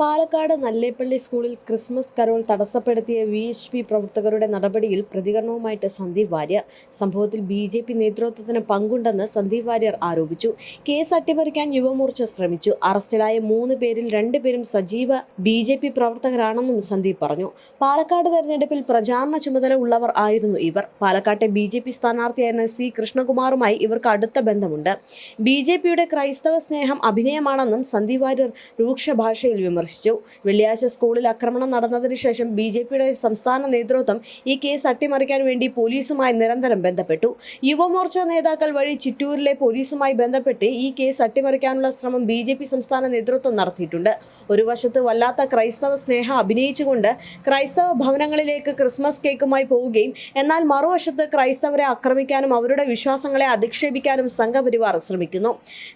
പാലക്കാട് നല്ലേപ്പള്ളി സ്കൂളിൽ Christmas carol തടസ്സപ്പെടുത്തിയ V H P പ്രവർത്തകരുടെ നടപടിയിൽ പ്രതികരണവുമായിട്ട് സന്ദീപ് വാര്യർ. സംഭവത്തിൽ ബി ജെ പി നേതൃത്വത്തിന് പങ്കുണ്ടെന്ന് സന്ദീപ് വാര്യർ ആരോപിച്ചു. കേസ് അട്ടിമറിക്കാൻ യുവമോർച്ച ശ്രമിച്ചു. അറസ്റ്റിലായ മൂന്ന് പേരിൽ രണ്ടുപേരും സജീവ ബി ജെ പി പ്രവർത്തകരാണെന്നും സന്ദീപ് പറഞ്ഞു. പാലക്കാട് തെരഞ്ഞെടുപ്പിൽ പ്രചാരണ ചുമതല ഉള്ളവർ ആയിരുന്നു ഇവർ. പാലക്കാട്ടെ ബി ജെ പി സ്ഥാനാർത്ഥിയായിരുന്ന സി കൃഷ്ണകുമാറുമായി ഇവർക്ക് അടുത്ത ബന്ധമുണ്ട്. ബി ജെ പിയുടെ ക്രൈസ്തവ സ്നേഹം അഭിനയമാണെന്നും സന്ദീപ് വാര്യർ രൂക്ഷ ഭാഷയിൽ വിമർശിച്ചു. വെള്ളിയാഴ്ച സ്കൂളിൽ ആക്രമണം നടന്നതിന് ശേഷം ബി ജെ പിയുടെ സംസ്ഥാന നേതൃത്വം ഈ കേസ് അട്ടിമറിക്കാൻ വേണ്ടി പോലീസുമായി നിരന്തരം ബന്ധപ്പെട്ടു. യുവമോർച്ച നേതാക്കൾ വഴി ചിറ്റൂരിലെ പോലീസുമായി ബന്ധപ്പെട്ട് ഈ കേസ് അട്ടിമറിക്കാനുള്ള ശ്രമം ബി സംസ്ഥാന നേതൃത്വം നടത്തിയിട്ടുണ്ട്. ഒരു വശത്ത് വല്ലാത്ത ക്രൈസ്തവ സ്നേഹം അഭിനയിച്ചുകൊണ്ട് ക്രൈസ്തവ ഭവനങ്ങളിലേക്ക് ക്രിസ്മസ് കേക്കുമായി പോവുകയും എന്നാൽ മറുവശത്ത് ക്രൈസ്തവരെ ആക്രമിക്കാനും അവരുടെ വിശ്വാസങ്ങളെ അധിക്ഷേപിക്കാനും സംഘപരിവാർ ശ്രമിക്കുന്നു.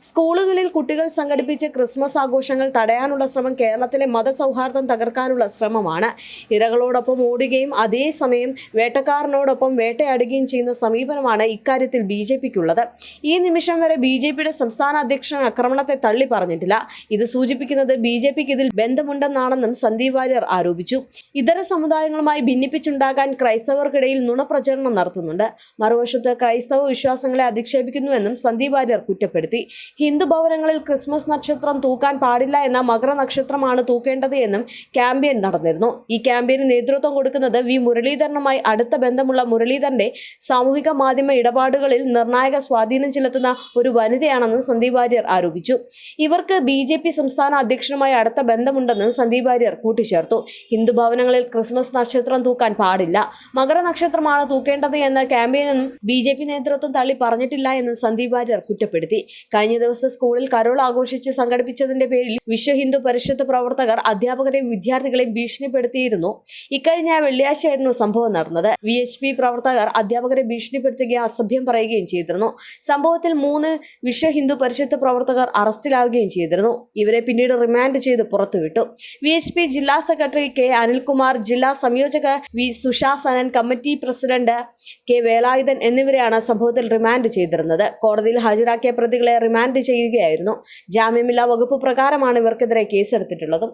സ്കൂളുകളിൽ കുട്ടികൾ സംഘടിപ്പിച്ച ക്രിസ്മസ് ആഘോഷങ്ങൾ തടയാനുള്ള ശ്രമം കേരളത്തിലെ മതസൗഹാർദ്ദം തകർക്കാനുള്ള ശ്രമമാണ്. ഇരകളോടൊപ്പം ഓടുകയും അതേസമയം വേട്ടക്കാരനോടൊപ്പം വേട്ടയാടുകയും ചെയ്യുന്ന സമീപനമാണ് ഇക്കാര്യത്തിൽ ബി ജെ പിക്കുള്ളത്. ഈ നിമിഷം വരെ ബി ജെ പിയുടെ സംസ്ഥാന അധ്യക്ഷൻ ആക്രമണത്തെ തള്ളി പറഞ്ഞിട്ടില്ല. ഇത് സൂചിപ്പിക്കുന്നത് ബി ജെ പിക്ക് ഇതിൽ ബന്ധമുണ്ടെന്നാണെന്നും സന്ദീപ് വാര്യർ ആരോപിച്ചു. ഇതര സമുദായങ്ങളുമായി ഭിന്നിപ്പിച്ചുണ്ടാകാൻ ക്രൈസ്തവർക്കിടയിൽ നുണപ്രചരണം നടത്തുന്നുണ്ട്. മറുവശത്ത് ക്രൈസ്തവ വിശ്വാസങ്ങളെ അധിക്ഷേപിക്കുന്നുവെന്നും സന്ദീപ് വാര്യർ കുറ്റപ്പെടുത്തി. ഹിന്ദു ഭവനങ്ങളിൽ ക്രിസ്മസ് നക്ഷത്രം തൂക്കാൻ പാടില്ല എന്ന മകര നക്ഷത്രമാണ് തൂക്കേണ്ടത് എന്നും ക്യാമ്പയിൻ നടന്നിരുന്നു. ഈ ക്യാമ്പയിന് നേതൃത്വം കൊടുക്കുന്നത് വി മുരളീധരനുമായി അടുത്ത ബന്ധമുള്ള മുരളീധരന്റെ സാമൂഹിക മാധ്യമ ഇടപാടുകളിൽ നിർണായക സ്വാധീനം ചെലുത്തുന്ന ഒരു വനിതയാണെന്ന് സന്ദീപ് വാര്യർ ആരോപിച്ചു. ഇവർക്ക് ബി സംസ്ഥാന അധ്യക്ഷനുമായി അടുത്ത ബന്ധമുണ്ടെന്നും സന്ദീപ് വാര്യർ കൂട്ടിച്ചേർത്തു. ഹിന്ദു ഭവനങ്ങളിൽ ക്രിസ്മസ് നക്ഷത്രം തൂക്കാൻ പാടില്ല. മകര നക്ഷത്രമാണ് തൂക്കേണ്ടത് എന്ന ക്യാമ്പയിനൊന്നും ബി ജെ പി നേതൃത്വം തള്ളി പറഞ്ഞിട്ടില്ല എന്ന് സന്ദീപ് വാര്യർ കുറ്റപ്പെടുത്തി. കഴിഞ്ഞ ദിവസം സ്കൂളിൽ കരോൾ ആഘോഷിച്ച് സംഘടിപ്പിച്ചതിന്റെ പേരിൽ വിശ്വ ഹിന്ദു പരിഷത്ത് പ്രവർത്തകർ അധ്യാപകരെയും വിദ്യാർത്ഥികളെയും ഭീഷണിപ്പെടുത്തിയിരുന്നു. ഇക്കഴിഞ്ഞ വെള്ളിയാഴ്ചയായിരുന്നു സംഭവം നടന്നത്. വി എച്ച് പി പ്രവർത്തകർ അധ്യാപകരെ ഭീഷണിപ്പെടുത്തുകയും അസഭ്യം പറയുകയും ചെയ്തിരുന്നു. സംഭവത്തിൽ മൂന്ന് വിശ്വ ഹിന്ദു പരിഷത്ത് പ്രവർത്തകർ അറസ്റ്റിലാവുകയും ചെയ്തിരുന്നു. ഇവരെ പിന്നീട് റിമാൻഡ് ചെയ്ത് പുറത്തുവിട്ടു. വി എച്ച് പി ജില്ലാ സെക്രട്ടറി കെ അനിൽകുമാർ ജില്ലാ സംയോജക V Sushasanan committee president K Velayudhan എന്നിവരെയാണ് സംഭവത്തിൽ റിമാൻഡ് ചെയ്തിരുന്നത്. കോടതിയിൽ ഹാജരാക്കിയ പ്രതികളെ റിമാൻഡ് ചെയ്യുകയായിരുന്നു. ജാമ്യമില്ലാ വകുപ്പ് പ്രകാരമാണ് ഇവർക്കെതിരെ കേസെടുത്തിട്ടുള്ളത്. ഉള്ളതും